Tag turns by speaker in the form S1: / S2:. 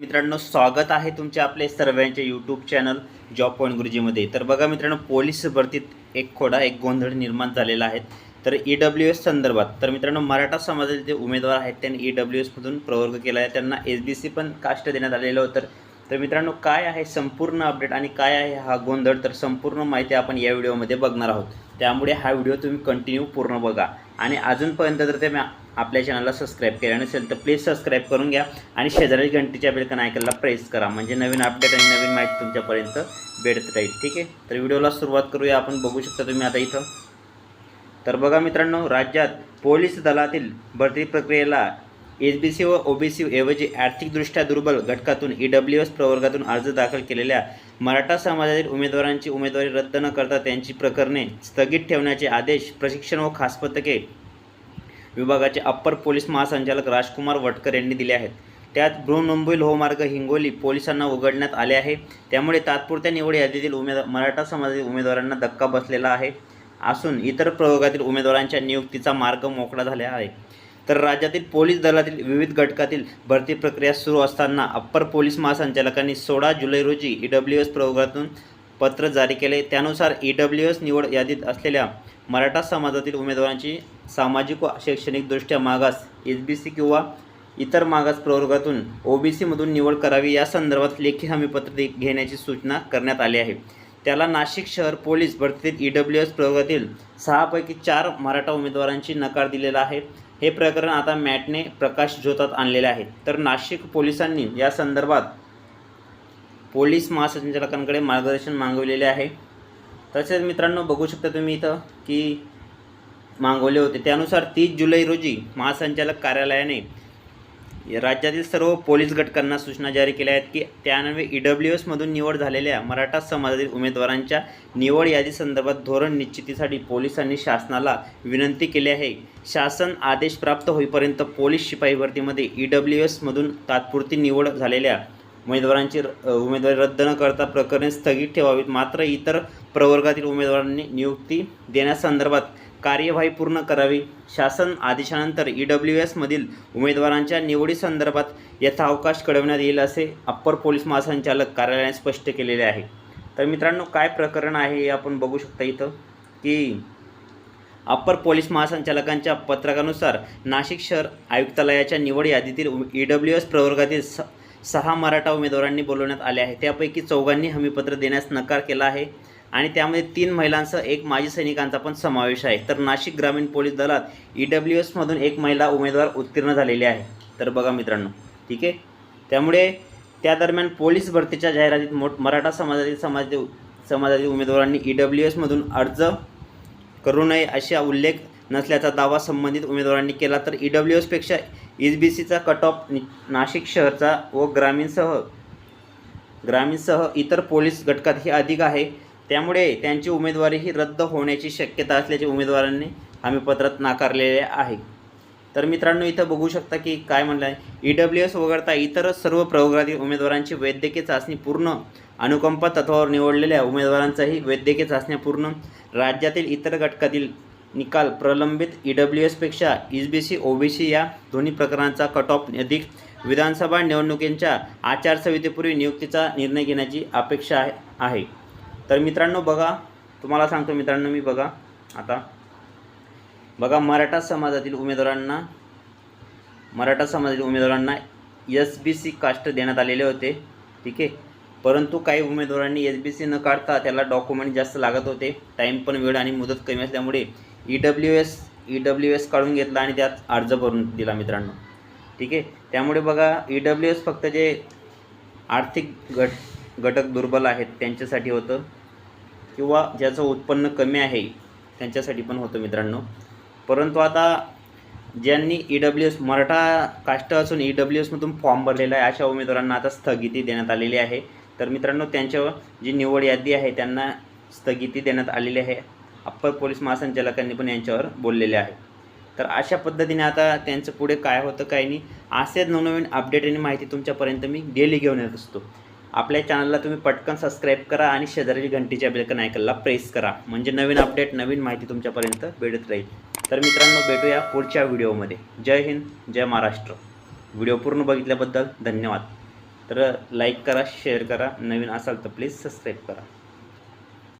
S1: मित्रांनो स्वागत आहे तुमचे आपले सर्वांचे यूट्यूब चॅनल जॉब पॉईंट गुरुजीमध्ये तर बघा मित्रांनो पोलीस भरतीत एक खोडा एक गोंधळ निर्माण झालेला आहे. तर ई डब्ल्यू एस संदर्भात तर मित्रांनो मराठा समाजातील जे उमेदवार आहेत त्यांनी ई डब्ल्यू एसमधून प्रवर्ग केला आहे. त्यांना एस बी सी पण कास्ट देण्यात आलेलं होतं. तर मित्रांनो काय आहे संपूर्ण अपडेट आणि काय आहे हा गोंधळ? तर संपूर्ण माहिती आपण या व्हिडिओमध्ये बघणार आहोत. त्यामुळे हा व्हिडिओ तुम्ही कंटिन्यू पूर्ण बघा. आणि अजूनपर्यंत जर ते आपल्या चॅनलला सबस्क्राईब केलं नसेल तर प्लीज सबस्क्राईब करून घ्या. आणि शेजारी घंटीच्या बेलकन ऐकायला प्रेस करा. म्हणजे नवीन अपडेट आणि नवीन माहिती तुमच्यापर्यंत भेटत राहील. ठीक आहे? तर व्हिडिओला सुरुवात करूया. आपण बघू शकता तुम्ही आता इथं. तर बघा मित्रांनो राज्यात पोलीस दलातील भरती प्रक्रियेला एस बी सी व ओ बी सी ऐवजी आर्थिकदृष्ट्या दुर्बल घटकातून ई डब्ल्यू एस प्रवर्गातून अर्ज दाखल केलेल्या मराठा समाजातील उमेदवारांची उमेदवारी रद्द न करता त्यांची प्रकरणे स्थगित ठेवण्याचे आदेश प्रशिक्षण व खास पथके विभागाचे अप्पर पोलीस महासंचालक राजकुमार वटकर यांनी दिले आहेत. त्यात बृहन्मुंबई लोहमार्ग हिंगोली पोलिसांना उघडण्यात आले आहे. त्यामुळे तात्पुरत्या निवड यादीतील उमेदवार मराठा समाजातील उमेदवारांना धक्का बसलेला आहे. असून इतर प्रयोगातील उमेदवारांच्या नियुक्तीचा मार्ग मोकळा झाला आहे. तर राज्यातील पोलीस दलातील विविध घटकातील भरती प्रक्रिया सुरू असताना अप्पर पोलीस महासंचालकांनी सोळा जुलै रोजी ई डब्ल्यू एस प्रयोगातून पत्र जारी केले. त्यानुसार ई डब्ल्यू एस निवड यादीत असलेल्या मराठा समाजातील उमेदवारांची सामाजिक व शैक्षणिकदृष्ट्या मागास एस बी सी किंवा इतर मागास प्रवर्गातून ओ बी सीमधून निवड करावी या संदर्भात लेखी हमीपत्र दे- घेण्याची सूचना करण्यात आली आहे. त्याला नाशिक शहर पोलीस भरतीतील ई डब्ल्यू एस प्रवर्गातील सहापैकी चार मराठा उमेदवारांची नकार दिलेला आहे. हे प्रकरण आता मॅटने प्रकाश झोतात आणलेले आहे. तर नाशिक पोलिसांनी या संदर्भात पोलीस महासंचालकांकडे मार्गदर्शन मागवलेले आहे. तसेच मित्रांनो बघू शकता तुम्ही इथं की मागवले होते. त्यानुसार तीस जुलै रोजी महासंचालक कार्यालयाने राज्यातील सर्व पोलीस घटकांना सूचना जारी केल्या आहेत की त्यानवे ई डब्ल्यू एसमधून निवड झालेल्या मराठा समाजातील उमेदवारांच्या निवड यादी संदर्भात धोरण निश्चितीसाठी पोलिसांनी शासनाला विनंती केली आहे. शासन आदेश प्राप्त होईपर्यंत पोलीस शिपाई भरतीमध्ये ई डब्ल्यू एसमधून तात्पुरती निवड झालेल्या उमेदवारांची र- उमेदवारी रद्द न करता प्रकरणे स्थगित ठेवावीत मात्र इतर प्रवर्गातील उमेदवारांनी नियुक्ती देण्यासंदर्भात कार्यवाही पूर्ण करावी. शासन आदेशानंतर ई डब्ल्यू एसमधील उमेदवारांच्या निवडीसंदर्भात यथावकाश कळविण्यात येईल असे अप्पर पोलीस महासंचालक कार्यालयाने स्पष्ट केलेले आहे. तर मित्रांनो काय प्रकरण आहे हे आपण बघू शकता इथं की अप्पर पोलीस महासंचालकांच्या पत्रकानुसार नाशिक शहर आयुक्तालयाच्या निवड यादीतील ई डब्ल्यू एस प्रवर्गातील स सहा मराठा उमेदवारांनी बोलवण्यात आले आहे. त्यापैकी चौघांनी हमीपत्र देण्यास नकार केला आहे. आणि त्यामध्ये तीन महिलांसह एक माजी सैनिकांचा पण समावेश आहे. तर नाशिक ग्रामीण पोलीस दलात ई डब्ल्यू एसमधून एक महिला उमेदवार उत्तीर्ण झालेली आहे. तर बघा मित्रांनो ठीक आहे? त्यामुळे त्या दरम्यान पोलीस भरतीच्या जाहिरातीत मोठ मराठा समाजातील समाज समाजातील उमेदवारांनी ई डब्ल्यू एसमधून अर्ज करू नये असा उल्लेख नसल्याचा दावा संबंधित उमेदवारांनी केला. तर ई डब्ल्यू एसपेक्षा एस बी सीचा कट ऑफ नाशिक शहरचा व ग्रामीणसह ग्रामीणसह इतर पोलीस घटकातही अधिक आहे. त्यामुळे त्यांची उमेदवारीही रद्द होण्याची शक्यता असल्याचे उमेदवारांनी हमीपत्रात नाकारलेले आहे. तर मित्रांनो इथं बघू शकता की काय म्हणलं आहे. ई डब्ल्यू एस वगळता इतर सर्व प्रवर्गातील उमेदवारांची वैद्यकीय चाचणी पूर्ण अनुकंपा तत्वावर निवडलेल्या उमेदवारांचाही वैद्यकीय चाचण्या पूर्ण. राज्यातील इतर घटकातील निकाल प्रलंबित E W एसपेक्षा S B C O B C या दोन्ही प्रकरणांचा कट ऑफ अधिक. विधानसभा निवडणुकींच्या आचारसंहितेपूर्वी नियुक्तीचा निर्णय घेण्याची अपेक्षा आहे. तर मित्रांनो बघा तुम्हाला सांगतो मित्रांनो मी बघा आता. बघा मराठा समाजातील उमेदवारांना मराठा समाजातील उमेदवारांना एस बी सी कास्ट देण्यात आलेले होते ठीक आहे? परंतु काही उमेदवारांनी एस बी सी न काढता त्याला डॉक्युमेंट जास्त लागत होते टाईम पण वेळ आणि मुदत कमी असल्यामुळे E W S E W S काढून घेतला आणि त्यात अर्ज भरून दिला मित्रांनो ठीक आहे? त्यामुळे बघा ई डब्ल्यू एस फक्त जे आर्थिक गट घटक दुर्बल आहेत त्यांच्यासाठी होतं. किंवा ज्याचं उत्पन्न कमी आहे त्यांच्यासाठी पण होतं मित्रांनो. परंतु आता ज्यांनी E W S Maratha caste असून ई डब्ल्यू एसमधून फॉर्म भरलेला आहे अशा उमेदवारांना आता स्थगिती देण्यात आलेली आहे. तर मित्रांनो त्यांच्यावर जी निवड यादी आहे त्यांना स्थगिती देण्यात आलेली आहे. अप्पर पोलीस महासंचालकांनी पण यांच्यावर बोललेले आहे. तर अशा पद्धतीने आता त्यांचं पुढे काय होतं काय नाही असेच नवनवीन अपडेट आणि माहिती तुमच्यापर्यंत मी डेली घेऊन येत असतो. आपल्या चॅनलला तुम्ही पटकन सबस्क्राईब करा आणि शेजारी घंटीच्या बेलकन आयकनला प्रेस करा. म्हणजे नवीन अपडेट नवीन माहिती तुमच्यापर्यंत भेटत राहील. तर मित्रांनो भेटूया पुढच्या व्हिडिओमध्ये जय हिंद जय महाराष्ट्र. व्हिडिओ पूर्ण बघितल्याबद्दल धन्यवाद. तर लाईक करा शेअर करा. नवीन असाल तर प्लीज सबस्क्राईब करा.